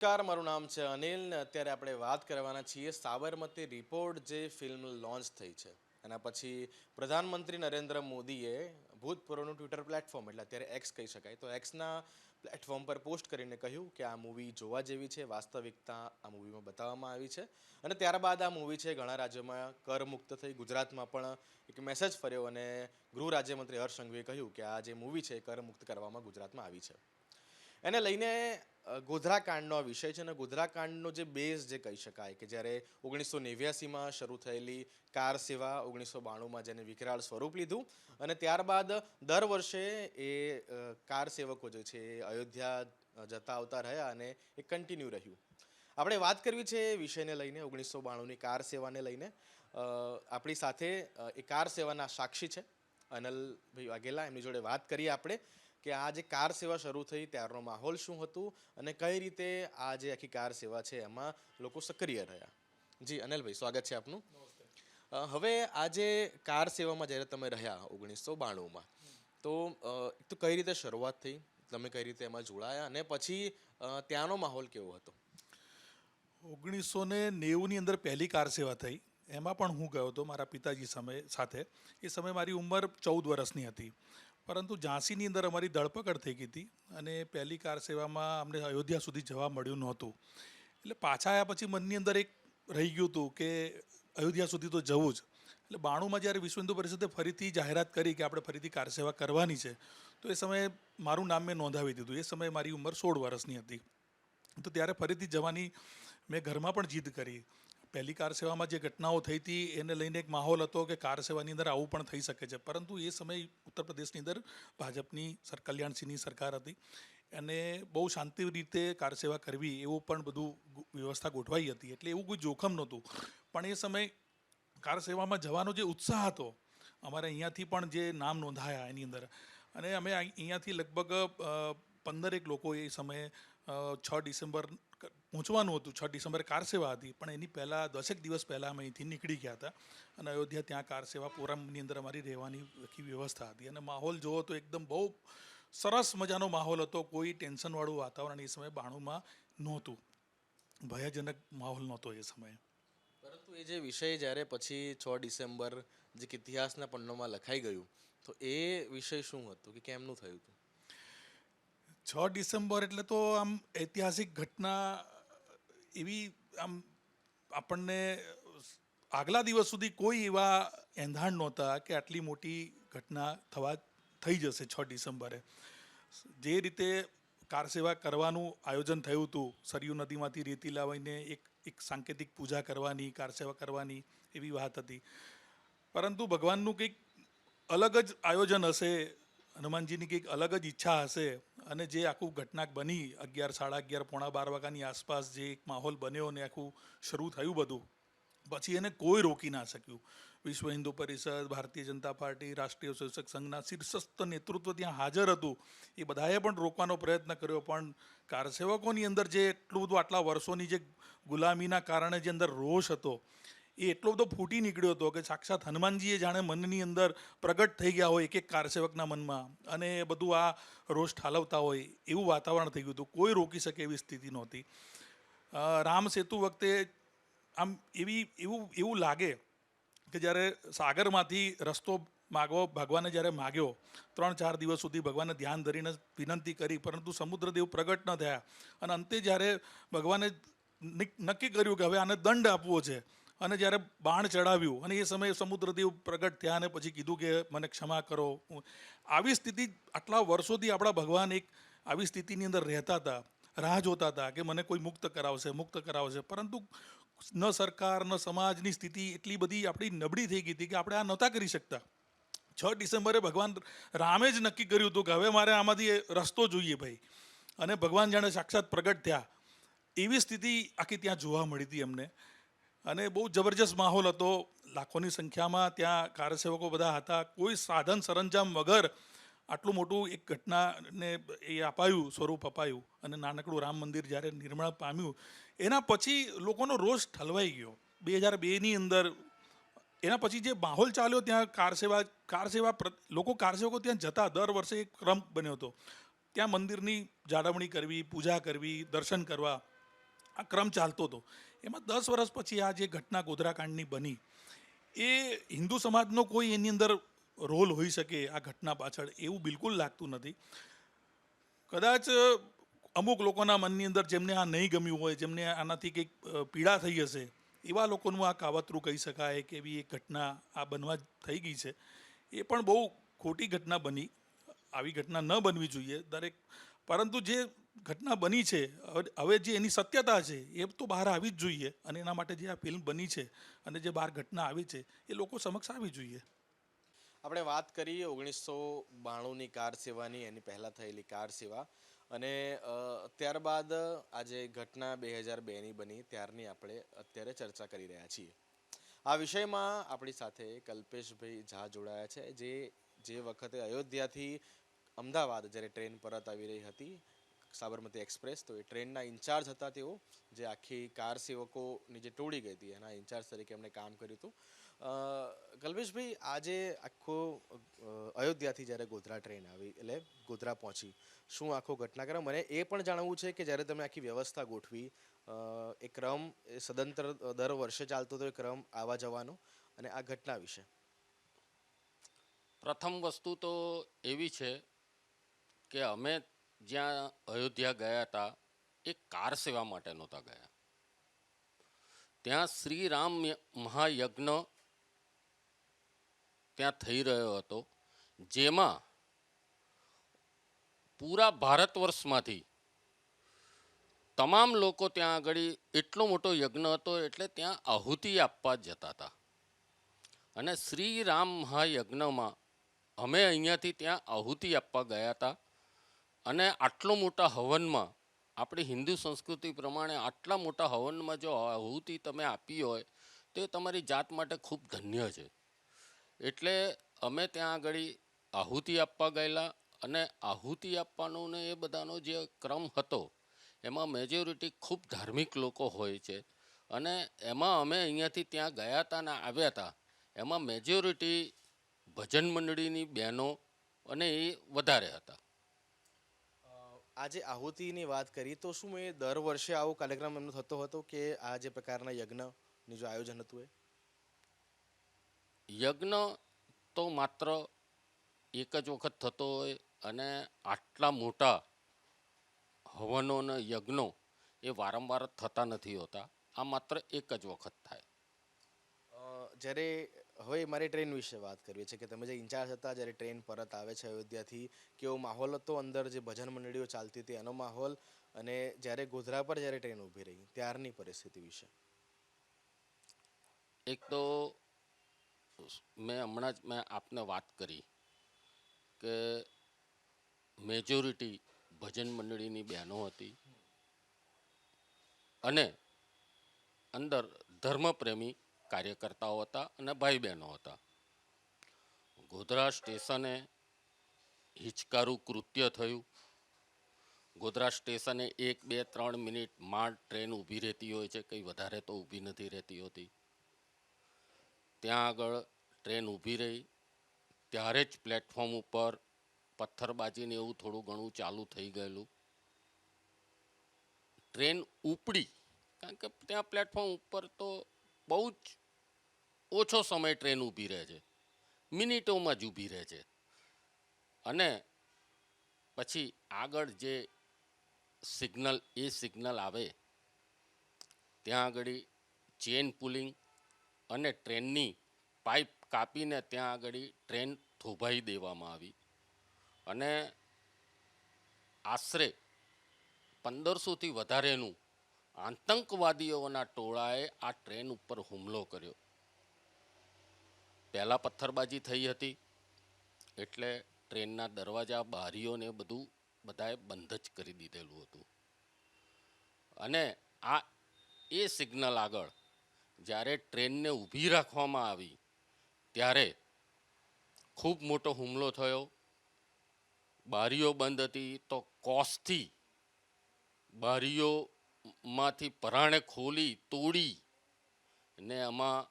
નમસ્કાર, મારું નામ છે અનિલ ને અત્યારે આપણે વાત કરવાના છીએ સાબરમતી રિપોર્ટ જે ફિલ્મ લોન્ચ થઈ છે. એના પછી પ્રધાનમંત્રી નરેન્દ્ર મોદીએ ભૂતપૂર્વનું ટ્વિટર પ્લેટફોર્મ એટલે અત્યારે એક્સ કહી શકાય. તો એક્સના પ્લેટફોર્મ પર પોસ્ટ કરીને કહ્યું કે આ મૂવી જોવા જેવી છે, વાસ્તવિકતા આ મૂવીમાં બતાવવામાં આવી છે. અને ત્યારબાદ આ મૂવી છે, ઘણા રાજ્યોમાં કરમુક્ત થઈ. ગુજરાતમાં પણ એક મેસેજ ફર્યો અને ગૃહ રાજ્યમંત્રી હર્ષ સંઘવીએ કહ્યું કે આ જે મૂવી છે કરમુક્ત કરવામાં ગુજરાતમાં આવી છે. એને લઈને અ, ગોધરા કાંડનો આ વિષય છે અને ગોધરાકાંડનો જે બેઝ જે કહી શકાય કે જ્યારે ઓગણીસો નેવ્યાસીમાં શરૂ થયેલી કાર સેવા ઓગણીસો બાણુંમાં જેને વિકરાળ સ્વરૂપ લીધું અને ત્યારબાદ દર વર્ષે એ કાર સેવકો જે છે એ અયોધ્યા જતા આવતા રહ્યા અને એ કન્ટિન્યુ રહ્યું. આપણે વાત કરવી છે એ વિષયને લઈને ઓગણીસો બાણુંની કાર સેવાને લઈને. આપણી સાથે એ કાર સેવાના સાક્ષી છે અનલભાઈ વાઘેલા એમની જોડે વાત કરીએ આપણે. કે આ જે કાર સેવા શરૂ થઈ ત્યારનો માહોલ શું હતું અને કઈ રીતે આ જે આખી કાર સેવા છે એમાં લોકો સક્રિય રહ્યા? જી, અનિલભાઈ, સ્વાગત છે આપનું. હવે આ જે કાર સેવામાં જ્યારે તમે રહ્યા ઓગણીસો બાણુંમાં, તો એક તો કઈ રીતે શરૂઆત થઈ? તમે કઈ રીતે એમાં જોડાયા? અને પછી ત્યાંનો માહોલ કેવો હતો? ઓગણીસો ને નેવુંની અંદર પહેલી કાર સેવા થઈ. એમાં પણ હું ગયો હતો મારા પિતાજી સમય સાથે. એ સમયે મારી ઉંમર ચૌદ વર્ષની હતી. પરંતુ ઝાંસીની અંદર અમારી ધરપકડ થઈ ગઈ હતી અને પહેલી કાર સેવામાં અમને અયોધ્યા સુધી જવા મળ્યું નહોતું. એટલે પાછા આવ્યા પછી મનની અંદર એક રહી ગયું હતું કે અયોધ્યા સુધી તો જવું જ. એટલે બાણુંમાં જ્યારે વિશ્વ હિન્દુ પરિષદે ફરીથી જાહેરાત કરી કે આપણે ફરીથી કાર સેવા કરવાની છે, તો એ સમયે મારું નામ મેં નોંધાવી દીધું. એ સમયે મારી ઉંમર સોળ વર્ષની હતી. તો ત્યારે ફરીથી જવાની મેં ઘરમાં પણ જીદ કરી. પહેલી કાર સેવામાં જે ઘટનાઓ થઈ હતી, એને લઈને એક માહોલ હતો કે કાર સેવાની અંદર આવું પણ થઈ શકે છે. પરંતુ એ સમય ઉત્તર પ્રદેશની અંદર ભાજપની સર, કલ્યાણસિંહની સરકાર હતી. અને બહુ શાંતિ રીતે કાર સેવા કરવી એવું પણ બધું વ્યવસ્થા ગોઠવાઈ હતી. એટલે એવું કોઈ જોખમ નહોતું. પણ એ સમય કાર સેવામાં જવાનો જે ઉત્સાહ હતો, અમારે અહીંયાથી પણ જે નામ નોંધાયા એની અંદર. અને અમે અહીં- અહીંયાથી લગભગ પંદરેક લોકો એ સમયે છ ડિસેમ્બર પહોંચવાનું હતું. છ ડિસેમ્બરે કાર સેવા હતી. પણ એની પહેલાં, દસેક દિવસ પહેલાં અમે અહીંથી નીકળી ગયા હતા. અને અયોધ્યા ત્યાં કાર સેવા પોરમની અંદર અમારી રહેવાની આખી વ્યવસ્થા હતી. અને માહોલ જોવો તો એકદમ બહુ સરસ મજાનો માહોલ હતો. કોઈ ટેન્શનવાળું વાતાવરણ એ સમયે બાણુંમાં નહોતું. ભયજનક માહોલ નહોતો એ સમયે. પરંતુ એ જે વિષય જ્યારે પછી છ ડિસેમ્બર, જે ઇતિહાસના પન્નોમાં લખાઈ ગયું, તો એ વિષય શું હતું કે કેમનું થયું હતું? છ ડિસેમ્બર એટલે તો આમ ઐતિહાસિક ઘટના, એવી આમ આપણને આગલા દિવસ સુધી કોઈ એવા એંધાણ નહોતા કે આટલી મોટી ઘટના થવા, થઈ જશે છ ડિસેમ્બરે. જે રીતે કાર સેવા કરવાનું આયોજન થયું હતું, સરયુ નદીમાંથી રેતી લાવીને એક એક સાંકેતિક પૂજા કરવાની, કાર સેવા કરવાની એવી વાત હતી. પરંતુ ભગવાનનું કંઈક અલગ જ આયોજન હશે હનુમાનજીની કંઈક અલગ જ ઈચ્છા હશે અને જે આખું ઘટના બની અગિયાર, સાડા અગિયાર, પોણા બાર વાગ્યાની આસપાસ જે એક માહોલ બન્યો અને આખું શરૂ થયું બધું, પછી એને કોઈ રોકી ના શક્યું. વિશ્વ હિન્દુ પરિષદ, ભારતીય જનતા પાર્ટી, રાષ્ટ્રીય શિક્ષક સંઘના શીર્ષસ્થ નેતૃત્વ ત્યાં હાજર હતું. એ બધાએ પણ રોકવાનો પ્રયત્ન કર્યો, પણ કારસેવકોની અંદર જે એટલું બધું આટલા વર્ષોની જે ગુલામીના કારણે જે અંદર રોષ હતો એ એટલો બધો ફૂટી નીકળ્યો હતો કે સાક્ષાત હનુમાનજીએ જાણે મનની અંદર પ્રગટ થઈ ગયા હોય એક એક કારસેવકના મનમાં અને બધું આ રોષ ઠાલવતા હોય એવું વાતાવરણ થઈ ગયું હતું. કોઈ રોકી શકે એવી સ્થિતિ નહોતી. રામ સેતુ વખતે આમ એવી, એવું એવું લાગે કે જ્યારે સાગરમાંથી રસ્તો માગવો, ભગવાને જ્યારે માગ્યો ત્રણ ચાર દિવસ સુધી ભગવાને ધ્યાન ધરીને વિનંતી કરી, પરંતુ સમુદ્રદેવ પ્રગટ ન થયા. અને અંતે જ્યારે ભગવાને નક્કી કર્યું કે હવે આને દંડ આપવો છે અને જ્યારે બાણ ચડાવ્યું અને એ સમયે સમુદ્રદેવ પ્રગટ થયા અને પછી કીધું કે મને ક્ષમા કરો. આવી સ્થિતિ આટલા વર્ષોથી આપણા ભગવાન એક આવી સ્થિતિની અંદર રહેતા હતા, રાહ જોતા હતા કે મને કોઈ મુક્ત કરાવશે મુક્ત કરાવશે. પરંતુ ન સરકાર, ન સમાજની સ્થિતિ એટલી બધી આપણી નબળી થઈ ગઈ હતી કે આપણે આ નહોતા કરી શકતા. છ ડિસેમ્બરે ભગવાન રામે જ નક્કી કર્યું હતું કે હવે મારે આમાંથી રસ્તો જોઈએ ભાઈ. અને ભગવાન જાણે સાક્ષાત પ્રગટ થયા. એવી સ્થિતિ આખી ત્યાં જોવા મળી હતી અમને. અને બહુ જબરજસ્ત માહોલ હતો. લાખોની સંખ્યામાં ત્યાં કારસેવકો બધા હતા. કોઈ સાધન સરંજામ વગર આટલું મોટું એક ઘટનાને એ અપાયું, સ્વરૂપ અપાયું. અને નાનકડું રામ મંદિર જ્યારે નિર્માણ પામ્યું, એના પછી લોકોનો રોષ ઠલવાઈ ગયો. બે હજાર બેની અંદર એના પછી જે માહોલ ચાલ્યો ત્યાં કાર સેવા કાર લોકો કાર સેવકો ત્યાં જતા. દર વર્ષે એક ક્રમ બન્યો હતો. ત્યાં મંદિરની જાળવણી કરવી, પૂજા કરવી, દર્શન કરવા આ ક્રમ ચાલતો હતો. એમાં દસ વર્ષ પછી આ જે ઘટના ગોધરાકાંડની બની, એ હિન્દુ સમાજનો કોઈ એની અંદર રોલ હોઈ શકે આ ઘટના પાછળ એવું બિલકુલ લાગતું નથી. કદાચ અમુક લોકોના મનની અંદર જેમને આ નહીં ગમ્યું હોય, જેમને આનાથી કંઈક પીડા થઈ હશે, એવા લોકોનું આ કાવતરું કહી શકાય કે એવી એક ઘટના આ બનવા થઈ ગઈ છે. એ પણ બહુ ખોટી ઘટના બની. આવી ઘટના ન બનવી જોઈએ. દરેક, પરંતુ જે ઘટના બની છે, હવે- જે એની સત્યતા છે, એ તો બહાર આવી જ જોઈએ અને એના માટે જે આ ફિલ્મ બની છે અને જે બહાર ઘટના આવી છે, એ લોકો સમક્ષ આવી જોઈએ. આપણે વાત કરીએ ઓગણીસો બાણુંની કાર સેવાની, એની પહેલાં થયેલી કાર સેવા અને ત્યારબાદ આજે ઘટના બે હજાર બેની બની, ત્યારની આપણે અત્યારે ચર્ચા કરી રહ્યા છીએ. આ વિષયમાં આપણી સાથે કલ્પેશભાઈ ઝા જોડાયા છે, જે જે વખતે અયોધ્યાથી અમદાવાદ જ્યારે ટ્રેન પરત આવી રહી હતી સાબરમતી એક્સપ્રેસ, તો એ ટ્રેનના ઇન્ચાર્જ હતા તેઓ, જે આખી કાર સેવકોની જે ટોળી ગઈ હતી, એના ઇન્ચાર્જ તરીકે એમણે કામ કર્યું હતું. કલ્પેશભાઈ, આજે આખો અયોધ્યાથી જ્યારે ગોધરા ટ્રેન આવી, એટલે ગોધરા પહોંચી, શું આખો ઘટનાક્રમ? મને એ પણ જાણવું છે કે જ્યારે તમે આખી વ્યવસ્થા ગોઠવી એ ક્રમ, એ સદંતર દર વર્ષે ચાલતો હતો, એ ક્રમ આવવા જવાનો, અને આ ઘટના વિશે. પ્રથમ વસ્તુ તો એવી છે કે અમે જ્યાં અયોધ્યા ગયા હતા, એ કાર સેવા માટે નહોતા ગયા. ત્યાં શ્રી રામ મહાયજ્ઞ ત્યાં થઈ રહ્યો હતો, જેમાં પૂરા ભારત વર્ષમાંથી તમામ લોકો ત્યાં આગળ એટલો મોટો યજ્ઞ હતો એટલે ત્યાં આહુતિ આપવા જતા હતા. અને શ્રી રામ મહાયજ્ઞમાં અમે અહીંયાથી ત્યાં આહુતિ આપવા ગયા હતા. અને આટલો મોટા હવનમાં, આપણી હિન્દુ સંસ્કૃતિ પ્રમાણે આટલા મોટા હવનમાં જો આહુતિ તમે આપી હોય, તે તમારી જાત માટે ખૂબ ધન્ય છે. એટલે અમે ત્યાં આગળ આહુતિ આપવા ગયેલા અને આહુતિ આપવાનો ને એ બધાનો જે ક્રમ હતો, એમાં મેજોરિટી ખૂબ ધાર્મિક લોકો હોય છે. અને એમાં અમે અહીંયાથી ત્યાં ગયા હતા ને આવ્યા હતા એમાં મેજોરિટી ભજન મંડળીની બહેનો અને એ વધારે હતા. આજે આહુતિની વાત કરી તો શું એ દર વર્ષે આવો કાર્યક્રમ એમનો થતો હતો કે આ જે પ્રકારના યજ્ઞનું જો આયોજન હતું એ? યજ્ઞ તો માત્ર એક જ વખત થતો હોય અને આટલા મોટા હવનો અને યજ્ઞો એ વારંવાર થતા નથી હોતા. આ માત્ર એક જ વખત થાય. જ્યારે હવે મારે ટ્રેન વિશે વાત કરવી છે કે તમે જે ઇન્ચાર્જ હતા, જ્યારે ટ્રેન પરત આવે છે અયોધ્યાથી, કેવો માહોલ હતો અંદર, જે ભજન મંડળીઓ ચાલતી હતી, એનો માહોલ? અને જ્યારે ગોધરા પર જ્યારે ટ્રેન ઊભી રહી, ત્યારની પરિસ્થિતિ વિશે. એક તો મેં હમણાં જ મેં આપને વાત કરી કે મેજોરિટી ભજન મંડળીની બહેનો હતી. અને અંદર ધર્મપ્રેમી કાર્યકર્તાઓ હતા અને ભાઈ બહેનો હતા. ગોધરા સ્ટેશને હિચકારું કૃત્ય થયું. ગોધરા સ્ટેશને એક, બે, ત્રણ મિનિટ માંડ ટ્રેન ઊભી રહેતી હોય છે. કંઈ વધારે તો ઊભી નથી રહેતી હોતી. ત્યાં આગળ ટ્રેન ઊભી રહી. ત્યારે જ પ્લેટફોર્મ ઉપર પથ્થરબાજીને એવું થોડું ઘણું ચાલુ થઈ ગયેલું. ટ્રેન ઉપડી. કારણ કે ત્યાં પ્લેટફોર્મ ઉપર તો બહુ જ ઓછો સમય ટ્રેન ઊભી રહે છે. મિનિટોમાં જ ઊભી રહે છે. અને પછી આગળ જે સિગ્નલ, એ સિગ્નલ આવે, ત્યાં આગળ ચેન પુલિંગ અને ટ્રેનની પાઇપ કાપીને ત્યાં આગળ ટ્રેન થોભાઈ દેવામાં આવી. અને આશરે પંદરસોથી વધારેનું આતંકવાદીઓના ટોળાએ આ ટ્રેન ઉપર હુમલો કર્યો. પહેલાં પથ્થરબાજી થઈ હતી. એટલે ટ્રેનના દરવાજા બારીઓને બધું બધાએ બંધ જ કરી દીધેલું હતું. અને આ એ સિગ્નલ આગળ જ્યારે ટ્રેનને ઊભી રાખવામાં આવી, ત્યારે ખૂબ મોટો હુમલો થયો. બારીઓ બંધ હતી તો કોસથી બારીઓમાંથી પરાણે ખોલી, તોડી ને એમાં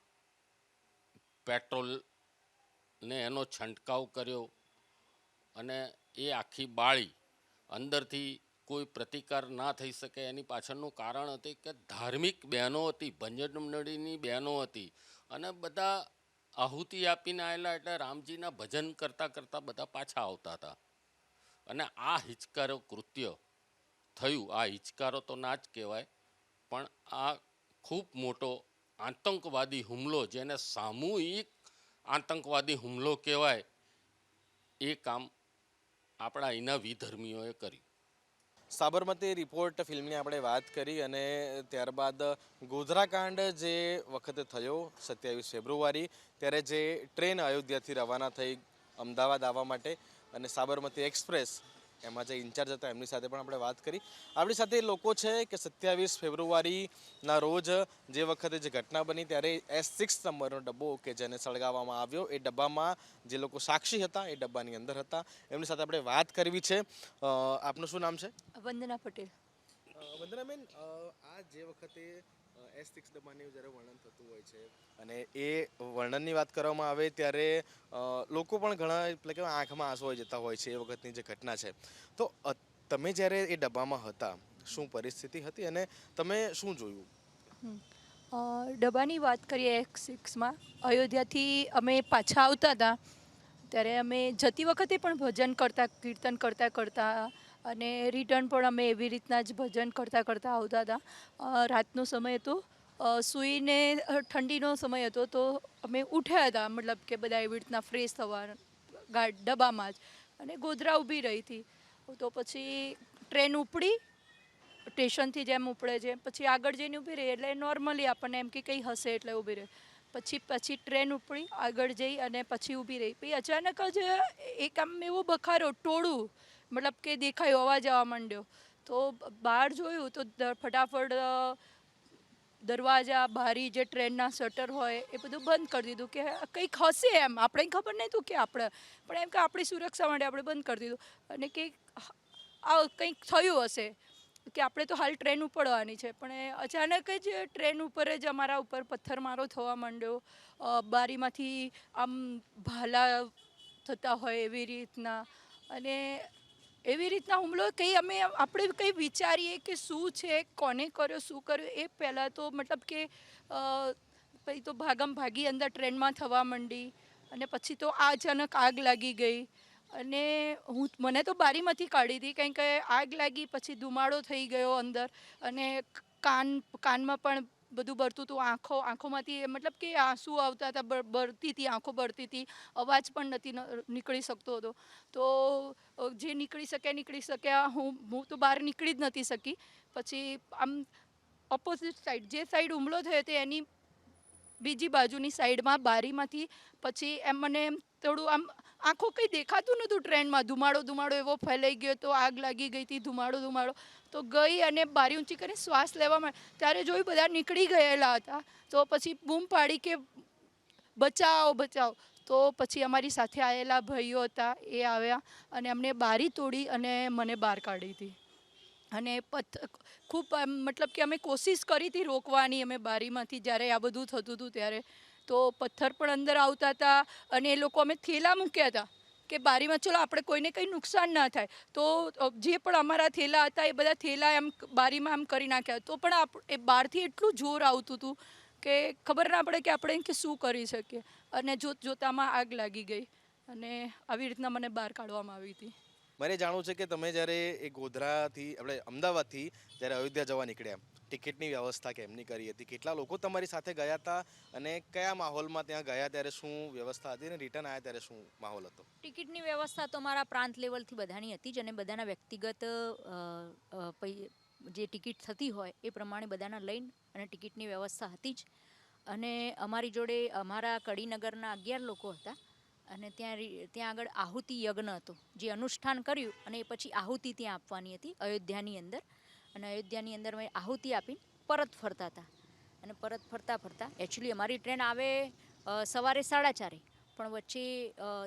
પેટ્રોલ ને એનો છંટકાવ કર્યો અને એ આખી બાળી અંદરથી કોઈ પ્રતિકાર ના થઈ શકે એની પાછળનું કારણ હતું કે ધાર્મિક બહેનો હતી ભંજનમંડળીની બહેનો હતી અને બધા આહુતિ આપીને આવેલા એટલે રામજીના ભજન કરતાં કરતાં બધા પાછા આવતા હતા. અને આ હિચકારો કૃત્ય થયું. આ હિચકારો તો ના જ કહેવાય, પણ આ ખૂબ મોટો આતંકવાદી હુમલો, જેને સામૂહિક આતંકવાદી હુમલો કહેવાય, એ કામ આપણા અહીંના વિધર્મીઓએ કર્યું. સાબરમતી રિપોર્ટ ફિલ્મની આપણે વાત કરી અને ત્યારબાદ ગોધરાકાંડ જે વખતે થયો, સત્યાવીસ ફેબ્રુઆરી, ત્યારે જે ટ્રેન અયોધ્યાથી રવાના થઈ અમદાવાદ આવવા માટે અને સાબરમતી એક્સપ્રેસ એમાં જે ઇન્ચાર્જ હતા એમની સાથે પણ આપણે વાત કરી. આપણી સાથે લોકો છે કે સત્યાવીસ ફેબ્રુઆરીના રોજ જે વખતે જે ઘટના બની ત્યારે એસ સિક્સ નંબરનો ડબ્બો કે જેને સળગાવવામાં આવ્યો એ ડબ્બામાં જે લોકો સાક્ષી હતા એ ડબ્બાની અંદર હતા. એમની સાથે આપણે વાત કરવી છે. આપનું શું નામ છે? વંદના પટેલ. વંદનાબેન આ જે વખતે એસ સિક્સ ડબ્બાની જ્યારે વર્ણન થતું હોય છે. અને એ વર્ણનની વાત કરવામાં આવે ત્યારે લોકો પણ ઘણા એટલે કે આંખમાં આંસુ હોય જતા હોય છે એ વખતની જે ઘટના છે. તો તમે જ્યારે એ ડબ્બામાં હતા શું પરિસ્થિતિ હતી અને તમે શું જોયું? ડબ્બાની વાત કરીએ એક્સ સિક્સમાં અયોધ્યાથી અમે પાછા આવતા હતા. ત્યારે અમે જતી વખતે પણ ભજન કરતા કીર્તન કરતા કરતા અને રિટર્ન પણ અમે એવી રીતના જ ભજન કરતાં કરતાં આવતા હતા. રાતનો સમય હતો. સૂઈને ઠંડીનો સમય હતો તો અમે ઉઠ્યા હતા, મતલબ કે બધા એવી રીતના ફ્રેશ થવા ગાડ ડબ્બામાં જ. અને ગોધરા ઊભી રહી હતી. તો પછી ટ્રેન ઉપડી, સ્ટેશનથી જેમ ઉપડે છે, પછી આગળ જઈને ઊભી રહી, એટલે નોર્મલી આપણને એમ કે કંઈ હશે એટલે ઊભી રહે. પછી પછી ટ્રેન ઉપડી, આગળ જઈ અને પછી ઊભી રહી. પછી અચાનક જ એક આમ એવો બખારો, ટોળું મતલબ કે દેખાયો, અવાજ આવવા માંડ્યો. તો બહાર જોયું તો ફટાફટ દરવાજા, બારી જે ટ્રેનના શટર હોય એ બધું બંધ કરી દીધું કે કંઈક હશે એમ. આપણે ખબર નહીં હતું કે આપણે. પણ એમ કે આપણી સુરક્ષા માટે આપણે બંધ કરી દીધું. અને કે આ કંઈક થયું હશે. કે આપણે તો હાલ ટ્રેન ઉપડવાની છે. પણ અચાનક જ ટ્રેન ઉપર જ અમારા ઉપર પથ્થરમારો થવા માંડ્યો. બારીમાંથી આમ ભાલા થતા હોય એવી રીતના. અને એવી રીતના હુમલો કંઈ અમે આપણે કંઈ વિચારીએ કે શું છે, કોને કર્યો, શું કર્યો, એ પહેલાં તો મતલબ કે પછી તો ભાગમ ભાગી અંદર ટ્રેનમાં થવા માંડી અને પછી તો આ અચાનક આગ લાગી ગઈ. અને હું, મને તો બારીમાંથી કાઢી હતી કંઈ કે આગ લાગી, પછી ધુમાડો થઈ ગયો અંદર અને કાન, કાનમાં પણ બધું બળતું હતું. આંખો, આંખોમાંથી મતલબ કે આંસુ આવતા હતા ભરતી હતી, આંખો બળતી હતી. અવાજ પણ નથી નીકળી શકતો હતો. તો જે નીકળી શકે, નીકળી શક્યા હું હું તો બહાર નીકળી જ નથી શકી. પછી આમ ઓપોઝિટ સાઈડ જે સાઈડ હુમલો થયો હતો એની બીજી બાજુની સાઈડમાં બારીમાંથી પછી એમ મને એમ થોડું આમ આંખો કંઈ દેખાતું નહોતું ટ્રેનમાં. ધુમાડો ધુમાડો એવો ફેલાઈ ગયો તો આગ લાગી ગઈ હતી, ધુમાડો ધુમાડો. તો ગઈ અને બારી ઊંચી કરીને શ્વાસ લેવા લેવામાં ત્યારે જોયું બધા નીકળી ગયેલા હતા. તો પછી બૂમ પાડી કે બચાવો બચાવો તો પછી અમારી સાથે આવેલા ભાઈઓ હતા, એ આવ્યા અને અમને બારી તોડી અને મને બહાર કાઢી હતી. અને પથ, ખૂબ મતલબ કે અમે કોશિશ કરી હતી રોકવાની અમે બારીમાંથી. જ્યારે આ બધું થતું હતું ત્યારે તો પથ્થર પણ અંદર આવતા હતા અને એ લોકો અમે થેલા મૂક્યા હતા કે બારીમાં ચલો આપણે કોઈને કંઈ નુકસાન ના થાય. તો જે પણ અમારા થેલા હતા એ બધા થેલા એમ બારીમાં આમ કરી નાખ્યા. તો પણ આપ, એ બહારથી એટલું જોર આવતું હતું કે ખબર ના પડે કે આપણે કે શું કરી શકીએ. અને જોત જોતામાં આગ લાગી ગઈ અને આવી રીતના મને બહાર કાઢવામાં આવી હતી. મારે જાણવું છે કે તમે જ્યારે એ ગોધરાથી, આપણે અમદાવાદથી જ્યારે અયોધ્યા જવા નીકળ્યા ટિકિટની વ્યવસ્થા કેમની કરી હતી? કેટલા લોકો તમારી સાથે ગયા હતા અને કયા માહોલમાં ત્યાં ગયા ત્યારે શું વ્યવસ્થા હતી અને રિટર્ન આવ્યા ત્યારે શું માહોલ હતો? ટિકિટની વ્યવસ્થા તો મારા પ્રાંત લેવલથી બધાની હતી જ અને બધાના વ્યક્તિગત જે ટિકિટ થતી હોય એ પ્રમાણે બધાના લઈને અને ટિકિટની વ્યવસ્થા હતી જ. અને અમારી જોડે અમારા કડીનગરના અગિયાર લોકો હતા. અને ત્યાં ત્યાં આગળ આહુતિ યજ્ઞ હતો. જે અનુષ્ઠાન કર્યું અને એ પછી આહુતિ ત્યાં આપવાની હતી અયોધ્યાની અંદર. અને અયોધ્યાની અંદર મેં આહુતિ આપીને પરત ફરતા હતા. અને પરત ફરતા ફરતા એકચ્યુઅલી અમારી ટ્રેન આવે સવારે સાડા ચારે. પણ વચ્ચે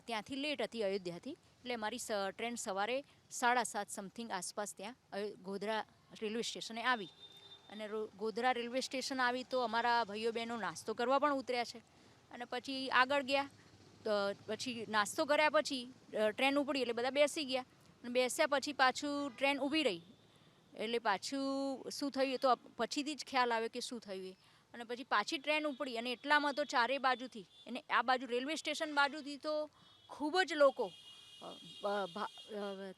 ત્યાંથી લેટ હતી અયોધ્યાથી. એટલે મારી ટ્રેન સવારે સાડા સાત સમથિંગ આસપાસ ત્યાં ગોધરા રેલવે સ્ટેશને આવી. અને ગોધરા રેલવે સ્ટેશન આવી તો અમારા ભાઈઓ બહેનો નાસ્તો કરવા પણ ઉતર્યા છે. અને પછી આગળ ગયા. પછી નાસ્તો કર્યા પછી ટ્રેન ઉપડી એટલે બધા બેસી ગયા. અને બેસ્યા પછી પાછું ટ્રેન ઊભી રહી. એટલે પાછું શું થયું તો પછીથી જ ખ્યાલ આવે કે શું થયું એ. અને પછી પાછી ટ્રેન ઉપડી અને એટલામાં તો ચારે બાજુથી અને આ બાજુ રેલવે સ્ટેશન બાજુથી તો ખૂબ જ લોકો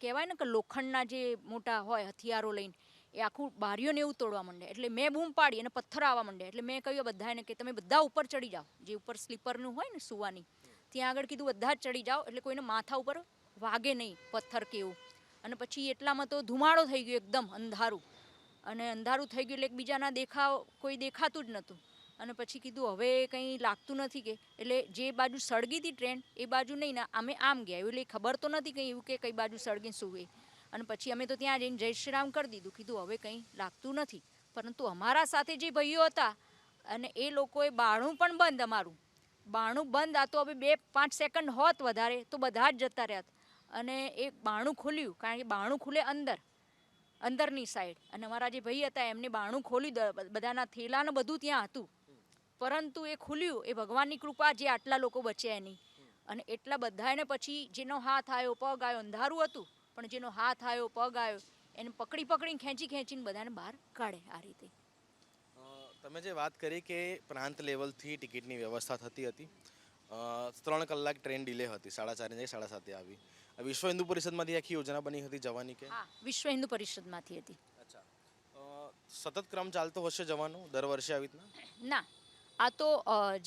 કહેવાય ને કે લોખંડના જે મોટા હોય હથિયારો લઈને, એ આખું બારીઓને એવું તોડવા માંડે એટલે મેં બૂમ પાડી અને પથ્થર આવવા માંડે એટલે મેં કહ્યું બધાને કે તમે બધા ઉપર ચડી જાઓ. જે ઉપર સ્લીપરનું હોય ને સુવાની ત્યાં આગળ કીધું, બધા જ ચડી જાઓ. એટલે કોઈને માથા ઉપર વાગે નહીં પથ્થર કે એવું. અને પછી એટલામાં તો ધુમાડો થઈ ગયો એકદમ અંધારું. અને અંધારું થઈ ગયું એટલે એકબીજાના દેખાવ કોઈ દેખાતું જ નહોતું. અને પછી કીધું, હવે કંઈ લાગતું નથી કે. એટલે જે બાજુ સળગી હતી ટ્રેન, એ બાજુ નહીં ને અમે આમ ગયા. એટલે ખબર તો નથી કંઈ એવું કે કઈ બાજુ સળગી શું અને પછી અમે તો ત્યાં જઈને જય શ્રી રામ કરી દીધું. કીધું, હવે કંઈ લાગતું નથી. પરંતુ અમારા સાથે જે ભાઈઓ હતા અને એ લોકોએ બાળું પણ બંધ અમારું. બારણું બંધ, આ હવે બે પાંચ સેકન્ડ હોત વધારે, તો બધા જ જતા રહ્યા અને એ બાણું ખોલ્યું, કારણ કે બાણું ખુલે અંદર, અંદરની સાઈડ અને અમારા જે ભાઈ હતા, એમને બાણું ખોલ્યું બધાના થેલાનું બધું ત્યાં હતું. પરંતુ એ ખુલ્યું, એ ભગવાનની કૃપા જે આટલા લોકો બચ્યા એની. અને એટલા બધાને પછી જેનો હાથ આવ્યો, પગ આવ્યો, અંધારું હતું, પણ જેનો હાથ આવ્યો, પગ આવ્યો, એને પકડી પકડીને ખેંચી ખેંચીને બધાને બહાર કાઢે આ રીતે. તમે જે વાત કરી કે પ્રાંત લેવલથી ટિકિટની વ્યવસ્થા થતી હતી ત્રણ કલાક ટ્રેન ડિલે હતી સાડા ચારે જઈ સાડા સાતે આવી. વિશ્વ હિન્દુ પરિષદમાંથી આખી યોજના બની હતી જવાની કે? વિશ્વ હિન્દુ પરિષદમાંથી હતી. અચ્છા. સતત ક્રમ ચાલતો હશે જવાનો દર વર્ષે આવી રીતના? ના આ તો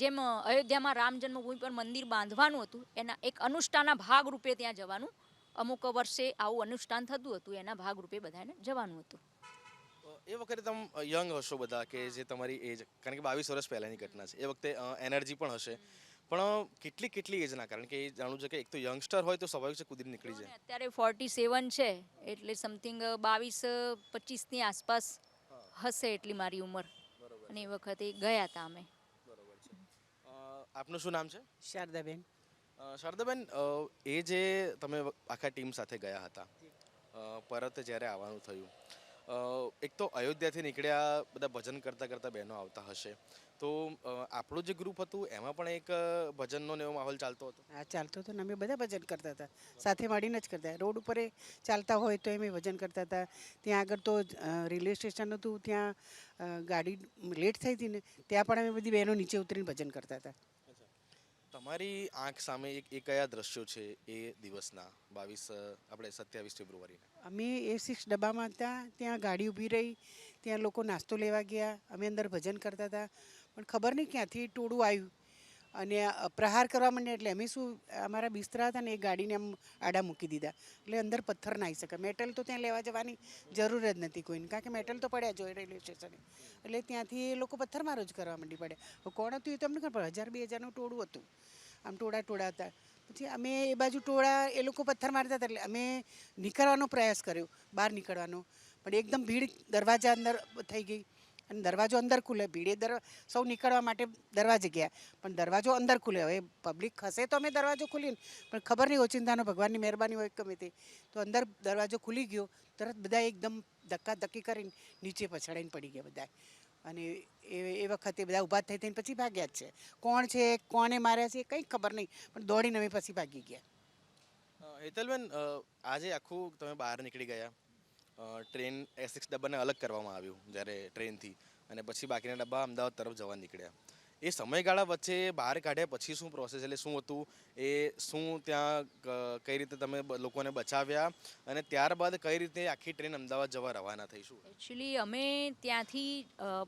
જેમ અયોધ્યામાં રામ જન્મભૂમિ પર મંદિર બાંધવાનું હતું એના એક અનુષ્ઠાનના ભાગ રૂપે ત્યાં જવાનું. અમુક વર્ષે આવું અનુષ્ઠાન થતું હતું એના ભાગરૂપે બધાને જવાનું હતું. એ વખતે તમે યંગ હશો બધા કે જે તમારી એજ કારણ કે બાવીસ વર્ષ પહેલાંની ઘટના છે. એ વખતે એનર્જી પણ હશે. પણ કેટલી કેટલી એજના કારણ કે એ જાણવું છે કે એક તો યંગસ્ટર હોય તો સ્વાભાવિક છે કુદરી નીકળી જાય. અત્યારે ફોર્ટી સેવન છે એટલે સમથિંગ બાવીસ પચીસની આસપાસ હશે એટલી મારી ઉંમર. અને એ વખતે ગયા હતા અમે. બરોબર છે. આપનું શું નામ છે? શારદાબેન. શારદાબેન એ જે તમે આખા ટીમ સાથે ગયા હતા પરત જ્યારે આવવાનું થયું એક તો અયોધ્યાથી નીકળ્યા બધા ભજન કરતા કરતા બહેનો આવતા હશે. તો આપણું જે ગ્રુપ હતું, એમાં પણ એક ભજનનો એવો માહોલ ચાલતો હતો? આ ચાલતો હતો ને. અમે બધા ભજન કરતા હતા. સાથે મળીને જ કરતા રોડ ઉપર ચાલતા હોય તો એમ ભજન કરતા હતા. ત્યાં આગળ તો રેલવે સ્ટેશન હતું. ત્યાં ગાડી લેટ થઈ હતી ને. ત્યાં પણ અમે બધી બહેનો નીચે ઉતરીને ભજન કરતા હતા. તમારી આંખ સામે એક એ કયા દ્રશ્યો છે એ દિવસના? બાવીસ આપણે સત્યાવીસ ફેબ્રુઆરીના. અમે એ સિક્સ ડબ્બામાં હતા, ત્યાં ગાડી ઊભી રહી, ત્યાં લોકો નાસ્તો લેવા ગયા, અમે અંદર ભજન કરતા હતા, પણ ખબર નહીં ક્યાંથી ટોળું આવ્યું. અને પ્રહાર કરવા માંડ્યા એટલે અમે શું, અમારા બિસ્તરા હતા ને એ ગાડીને આમ આડા મૂકી દીધા. એટલે અંદર પથ્થર નાહી શકે. મેટલ તો ત્યાં લેવા જવાની જરૂર જ નથી કોઈને. કારણ કે મેટલ તો પડ્યા જ રેલવે સ્ટેશને. એટલે ત્યાંથી એ લોકો પથ્થરમારો જ કરવા માંડી પડ્યા. કોણ હતું એ તો અમને ખબર હજાર બે હજારનું ટોળું હતું. આમ ટોળા ટોળા હતા. પછી અમે એ બાજુ ટોળા એ લોકો પથ્થર મારતા હતા એટલે અમે નીકળવાનો પ્રયાસ કર્યો. બહાર નીકળવાનો. પણ એકદમ ભીડ દરવાજા અંદર થઈ ગઈ. અને દરવાજો અંદર ખુલે. ભીડે દર, સૌ નીકળવા માટે દરવાજે ગયા. પણ દરવાજો અંદર ખુલે. હવે પબ્લિક ખસે તો અમે દરવાજો ખોલીને, પણ ખબર નહીં ઓચિંતાનો, ભગવાનની મહેરબાની હોય ગમે તે. તો અંદર દરવાજો ખુલી ગયો. તરત બધા એકદમ ધક્કા ધક્કી કરીને નીચે પછડાઈને પડી ગયા બધા અને એ એ વખતે બધા ઊભા થઈ થઈને પછી ભાગ્યા જ છે. કોણ છે, કોણે માર્યા છે કંઈ ખબર નહીં, પણ દોડીને અમે પછી ભાગી ગયા. હેતલબેન આજે આખું તમે બહાર નીકળી ગયા. ટ્રેન એસિક્સ ડબ્બાને અલગ કરવામાં આવ્યું જ્યારે ટ્રેનથી અને પછી બાકીના ડબ્બા અમદાવાદ તરફ જવા નીકળ્યા. એ સમયગાળા વચ્ચે બહાર કાઢ્યા પછી શું પ્રોસેસ એટલે શું હતું? એ શું ત્યાં કઈ રીતે તમે લોકોને બચાવ્યા? અને ત્યારબાદ કઈ રીતે આખી ટ્રેન અમદાવાદ જવા રવાના થઈશું? એકચ્યુઅલી અમે ત્યાંથી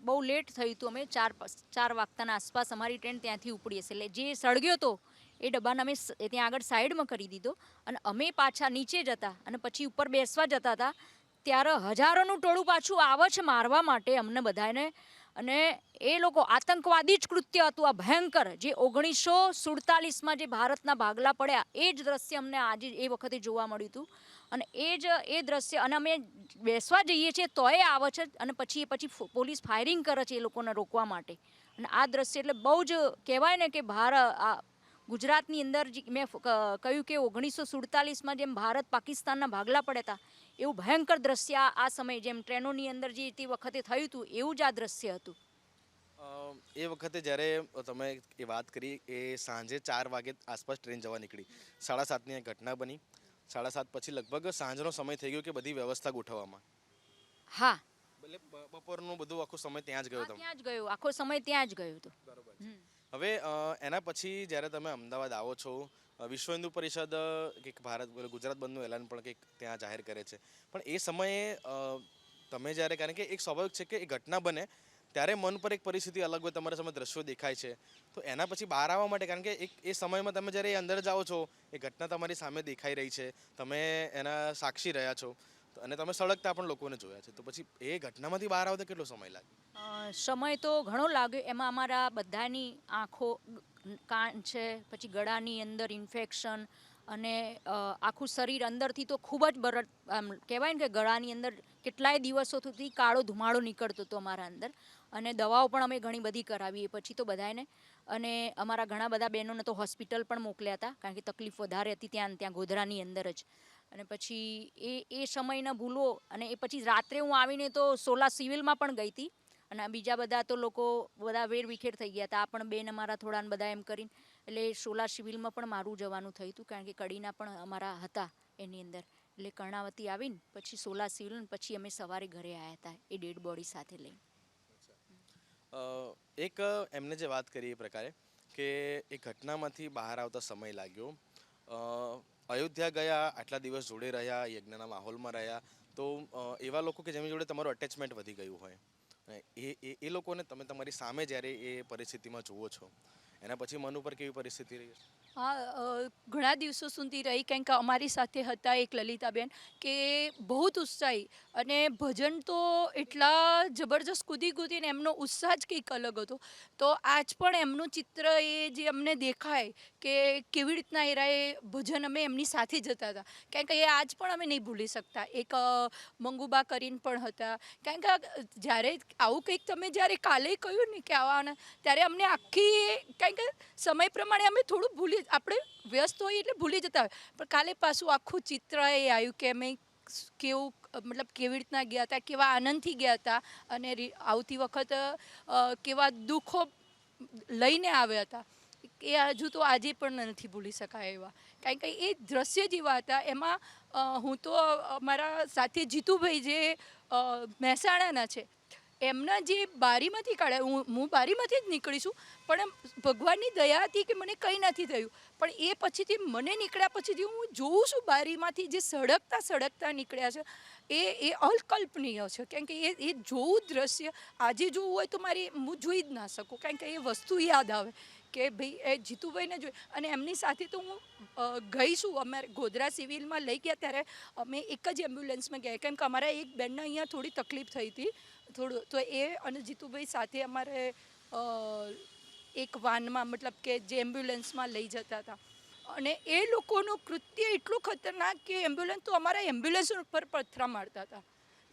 બહુ લેટ થયું હતું. અમે ચાર ચાર વાગતાના આસપાસ અમારી ટ્રેન ત્યાંથી ઉપડી હશે. એટલે જે સળગ્યો હતો એ ડબ્બાને અમે ત્યાં આગળ સાઈડમાં કરી દીધો. અને અમે પાછા નીચે જતા અને પછી ઉપર બેસવા જતા હતા. ત્યારે હજારોનું ટોળું પાછું આવે છે મારવા માટે અમને બધાને અને એ લોકો આતંકવાદી જ કૃત્ય હતું, આ ભયંકર. જે ઓગણીસો સુડતાલીસમાં જે ભારતના ભાગલા પડ્યા, એ જ દ્રશ્ય અમને આજે એ વખતે જોવા મળ્યું હતું. અને એ જ, એ દ્રશ્ય, અને અમે બેસવા જઈએ છીએ તોય આવે છે, અને પછી પછી પોલીસ ફાયરિંગ કરે છે એ લોકોને રોકવા માટે. અને આ દ્રશ્ય એટલે બહુ જ કહેવાય ને કે ભાર, આ ગુજરાતની અંદર મેં કહ્યું કે ઓગણીસો સુડતાલીસમાં જેમ ભારત પાકિસ્તાનના ભાગલા પડ્યા હતા એવું ભયંકર દ્રશ્ય આ- સમયે જેમ ટ્રેનોની અંદર જે તે વખતે થયું હતું એવું જ આ દ્રશ્ય હતું. એ વખતે જ્યારે તમે એ વાત કરી એ સાંજે ચાર વાગે આસપાસ ટ્રેન જવા નીકળી. સાડા સાતની ઘટના બની. સાડા સાત પછી લગભગ સાંજનો સમય થઈ ગયો કે બધી વ્યવસ્થા ગોઠવવામાં. હા. એટલે બપોરનું બધું આખો સમય ત્યાં જ ગયો ત્યાં જ ગયો. આખો સમય ત્યાં જ ગયો હતો. હમ. હવે એના પછી જ્યારે તમે અમદાવાદ આવો છો વિશ્વ હિન્દુ પરિષદ કંઈક ભારત ગુજરાત બંધનું એલાન પણ કંઈક ત્યાં જાહેર કરે છે. પણ એ સમયે તમે જ્યારે, કારણ કે એક સ્વાભાવિક છે કે એ ઘટના બને, ત્યારે મન પર એક પરિસ્થિતિ અલગ હોય, તમારા સામે દ્રશ્યો દેખાય છે. તો એના પછી બહાર આવવા માટે, કારણ કે એક, એ સમયમાં તમે જ્યારે અંદર જાઓ છો, એ ઘટના તમારી સામે દેખાઈ રહી છે. તમે એના સાક્ષી રહ્યા છો. અને તમે સળગતા પણ લોકોને જોયા છે. તો પછી એ ઘટનામાંથી બહાર આવતા કેટલો સમય લાગે? સમય તો ઘણો લાગ્યો એમાં અમારા બધાની આંખો કાન છે, પછી ગળાની અંદર ઇન્ફેક્શન અને આખું શરીર અંદરથી તો ખૂબ જ બરડ, આમ કહેવાય ને કે ગળાની અંદર કેટલાય દિવસો સુધી કાળો ધુમાડો નીકળતો હતો અમારા અંદર. અને દવાઓ પણ અમે ઘણી બધી કરાવી એ પછી તો બધાને અને અમારા ઘણા બધા બહેનોને તો હોસ્પિટલ પણ મોકલ્યા હતા. કારણ કે તકલીફ વધારે હતી ત્યાં ત્યાં ગોધરાની અંદર જ. અને પછી એ એ સમયના ભૂલો અને એ પછી રાત્રે હું આવીને તો સોલા સિવિલમાં પણ ગઈ હતી અને બીજા બધા તો લોકો બધા વેર વિખેર થઈ ગયા હતા. આ પણ બેન અમારા થોડાને બધા એમ કરીને એટલે સોલા સિવિલમાં પણ મારું જવાનું થયું હતું કારણ કે કડીના પણ અમારા હતા એની અંદર. એટલે કર્ણાવતી આવીને પછી સોલા સિવિલ પછી અમે સવારે ઘરે આવ્યા હતા એ ડેડ બોડી સાથે લઈને. એક એમને જે વાત કરી એ પ્રકારે કે એ ઘટનામાંથી બહાર આવતા સમય લાગ્યો. અયોધ્યા ગયા, આટલા દિવસ જોડે રહ્યા, યજ્ઞના માહોલમાં રહ્યા, તો એવા લોકો કે જેમની જોડે તમારું અટેચમેન્ટ વધી ગયું હોય. એ એ લોકોને તમે તમારી સામે જ્યારે એ પરિસ્થિતિમાં જુઓ છો એના પછી મન ઉપર કેવી પરિસ્થિતિ રહી? હા ઘણા દિવસો સુધી રહી કંઈક અમારી સાથે હતા એક લલિતાબેન કે બહુ જ ઉત્સાહી અને ભજન તો એટલા જબરજસ્ત કૂદી કૂદીને એમનો ઉત્સાહ જ કંઈક અલગ હતો. તો આજ પણ એમનું ચિત્ર એ જે અમને દેખાય કે કેવી રીતના એરાએ ભજન અમે એમની સાથે જતા હતા. કારણ એ આજ પણ અમે નહીં ભૂલી શકતા. એક મંગુબા કરીને પણ હતા. કારણ કે જ્યારે આવું કંઈક તમે જ્યારે કાલે કહ્યું ને કે આવવાના ત્યારે અમને આખી કારણ કે સમય પ્રમાણે અમે થોડું ભૂલી આપણે વ્યસ્ત હોઈએ એટલે ભૂલી જતા હોય. પણ કાલે પાછું આખું ચિત્ર એ આવ્યું કે અમે કેવું, મતલબ કેવી રીતના ગયા હતા, કેવા આનંદથી ગયા હતા અને આવતી વખત કેવા દુઃખો લઈને આવ્યા હતા. એ હજુ તો આજે પણ નથી ભૂલી શકાય એવા. કારણ કે એ દ્રશ્ય જેવા હતા. એમાં હું તો મારા સાથે જીતુભાઈ જે મહેસાણાના છે એમના જે બારીમાંથી કાઢ્યા, હું હું બારીમાંથી જ નીકળી છું પણ ભગવાનની દયા હતી કે મને કંઈ નથી થયું. પણ એ પછીથી મને નીકળ્યા પછીથી હું જોઉં છું બારીમાંથી જે સળગતા સળગતા નીકળ્યા છે, એ એ અકલ્પનીય છે. કેમ કે એ એ જોવું દ્રશ્ય આજે જોવું હોય તો મારી, હું જોઈ જ ના શકું. કારણ કે એ વસ્તુ યાદ આવે કે ભાઈ, એ જીતુભાઈને જોઈ અને એમની સાથે તો હું ગઈ છું. અમારે ગોધરા સિવિલમાં લઈ ગયા ત્યારે અમે એક જ એમ્બ્યુલન્સમાં ગયા. કેમ કે અમારા એક બેનને અહીંયા થોડી તકલીફ થઈ હતી. થોડું, તો એ અને જીતુભાઈ સાથે અમારે એક વાનમાં મતલબ કે જે એમ્બ્યુલન્સમાં લઈ જતા હતા. અને એ લોકોનું કૃત્ય એટલું ખતરનાક કે એમ્બ્યુલન્સ, તો અમારા એમ્બ્યુલન્સ ઉપર પથરા મારતા હતા.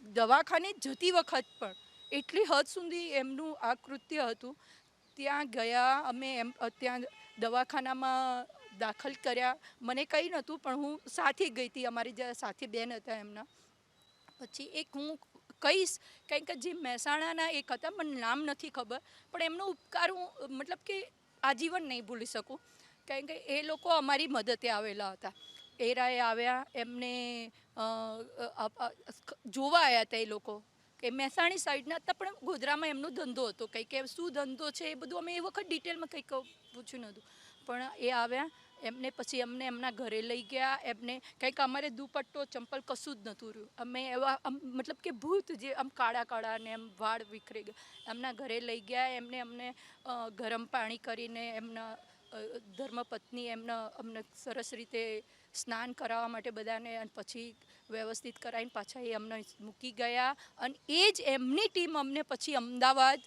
દવાખાને જતી વખત પણ એટલી હદ સુધી એમનું આ કૃત્ય હતું. ત્યાં ગયા, અમે એમ, ત્યાં દવાખાનામાં દાખલ કર્યા. મને કંઈ નહોતું, પણ હું સાથે ગઈ હતી, અમારી જે સાથે બેન હતા એમના. પછી એક હું કહીશ. કારણ કે જે મહેસાણાના એક હતા મને નામ નથી ખબર, પણ એમનો ઉપકાર હું, મતલબ કે આજીવન નહીં ભૂલી શકું. કારણ કે એ લોકો અમારી મદદે આવેલા હતા. એરાએ આવ્યા, એમને જોવા આવ્યા હતા એ લોકો. કે મહેસાણી સાઈડના હતા, પણ ગોધરામાં એમનો ધંધો હતો. કંઈક શું ધંધો છે એ બધું અમે એ વખત ડિટેલમાં કંઈક પૂછ્યું નહોતું. પણ એ આવ્યા એમને પછી અમને એમના ઘરે લઈ ગયા, એમને કંઈક અમારે દુપટ્ટો, ચંપલ કશું જ નહોતું રહ્યું. અમે એવા મતલબ કે ભૂત જે આમ કાળા કાળા ને એમ વાળ વિખરી ગયા. એમના ઘરે લઈ ગયા, એમને અમને ગરમ પાણી કરીને એમના ધર્મપત્ની એમના, અમને સરસ રીતે સ્નાન કરાવવા માટે બધાને અને પછી વ્યવસ્થિત કરાવીને પાછા એ અમને મૂકી ગયા. અને એ જ એમની ટીમ અમને પછી અમદાવાદ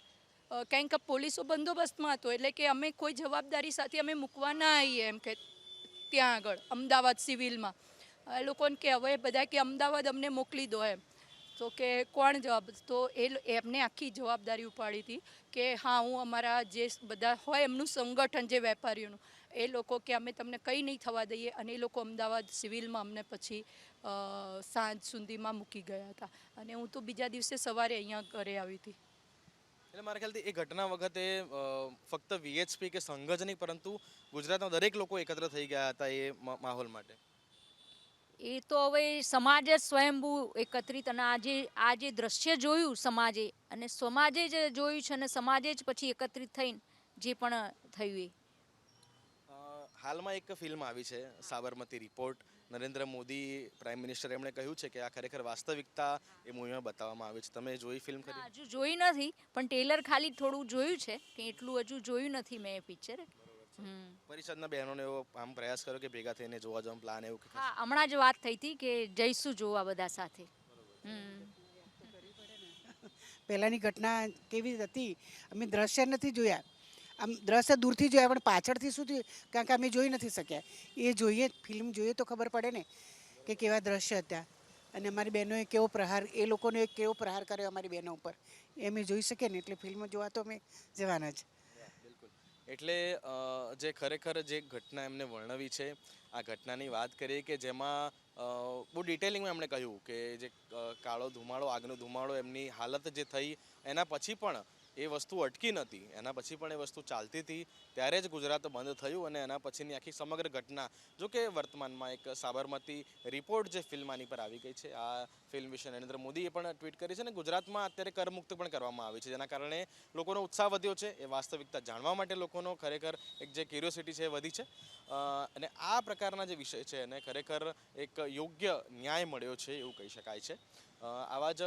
કારણ કે પોલીસો બંદોબસ્તમાં હતો, એટલે કે અમે કોઈ જવાબદારી સાથે અમે મૂકવા ના આવીએ એમ કે ત્યાં આગળ, અમદાવાદ સિવિલમાં એ લોકોને કે હવે બધા કે અમદાવાદ અમને મોકલી દો એમ. તો કે કોણ જવાબ, તો એ એમને આખી જવાબદારી ઉપાડી હતી કે હા, હું અમારા જે બધા હોય એમનું સંગઠન જે વેપારીઓનું, એ લોકો કે અમે તમને કંઈ નહીં થવા દઈએ અને એ લોકો અમદાવાદ સિવિલમાં અમને પછી સાંજ સુધીમાં મૂકી ગયા હતા. અને હું તો બીજા દિવસે સવારે અહીંયા ઘરે આવી હતી. એટલે મારા ખ્યાલથી એ ઘટના વખતે ફક્ત વીએચપી કે સંઘ જ નહીં પરંતુ ગુજરાતના દરેક લોકો એકત્ર થઈ ગયા હતા એ માહોલ માટે. એ તો હવે સમાજ જ સ્વયંભૂ એકત્રિત અને આજે આ જે દ્રશ્ય જોયું સમાજે અને સમાજે જ જોયું છે અને સમાજે જ પછી એકત્રિત થઈને જે પણ થયું એ. હાલમાં એક ફિલ્મ આવી છે Sabarmati report. Narendra Modi prime minister એમણે કહ્યું છે કે આ ખરેખર વાસ્તવિકતા એ મૂવીમાં બતાવવામાં આવી છે. તમે જોઈ ફિલ્મ ના, ખરી હજુ જોઈ નથી પણ ટેલર ખાલી થોડું જોયું છે કે એટલું હજુ જોયું નથી મેં એ પિક્ચર પરિષદના બહેનોને એવો આમ પ્રયાસ કર્યો કે ભેગા થઈને જોવા જવાનું પ્લાન એવું હા હમણાં જ વાત થઈ હતી કે જઈશું જોવા બધા સાથે. હમ. પહેલાંની ઘટના કેવી હતી? અમે દ્રશ્ય નથી જોયા. આમ દ્રશ્ય દૂરથી જોયા પણ પાછળથી શું થયું? કારણ કે અમે જોઈ નથી શક્યા. એ જોઈએ, ફિલ્મ જોઈએ તો ખબર પડે ને કે કેવા દ્રશ્ય હતા. અને અમારી બહેનોએ કેવો પ્રહાર, એ લોકોને કેવો પ્રહાર કર્યો અમારી બહેનો ઉપર. એ અમે જોઈ શકીએ ને, એટલે ફિલ્મ જોવા તો અમે જવાના જ. એટલે જે ખરેખર જે ઘટના એમને વર્ણવી છે, આ ઘટનાની વાત કરીએ કે જેમાં બહુ ડિટેલિંગમાં એમણે કહ્યું કે જે કાળો ધુમાડો, આગનો ધુમાડો એમની હાલત જે થઈ, એના પછી પણ એ વસ્તુ અટકી નથી. એના પછી પણ એ વસ્તુ ચાલતી હતી. ત્યારે જ ગુજરાત બંધ થયું અને એના પછીની આખી સમગ્ર ઘટના, જો કે વર્તમાનમાં એક સાબરમતી રિપોર્ટ જે ફિલ્મ આની પર આવી ગઈ છે, આ ફિલ્મ વિશે નરેન્દ્ર મોદીએ પણ ટ્વીટ કરી છે અને ગુજરાતમાં અત્યારે કરમુક્ત પણ કરવામાં આવી છે. જેના કારણે લોકોનો ઉત્સાહ વધ્યો છે. એ વાસ્તવિકતા જાણવા માટે લોકોનો ખરેખર એક જે ક્યુરિયોસિટી છે એ વધી છે. અને આ પ્રકારના જે વિષય છે એને ખરેખર એક યોગ્ય ન્યાય મળ્યો છે એવું કહી શકાય છે. આવા જ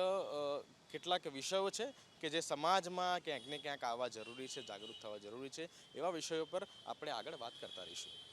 કેટલાક વિષયો છે કે જે સમાજમાં ક્યાંક ને ક્યાંક આવવા જરૂરી છે, જાગૃત થવા જરૂરી છે, એવા વિષયો પર આપણે આગળ વાત કરતા રહીશું.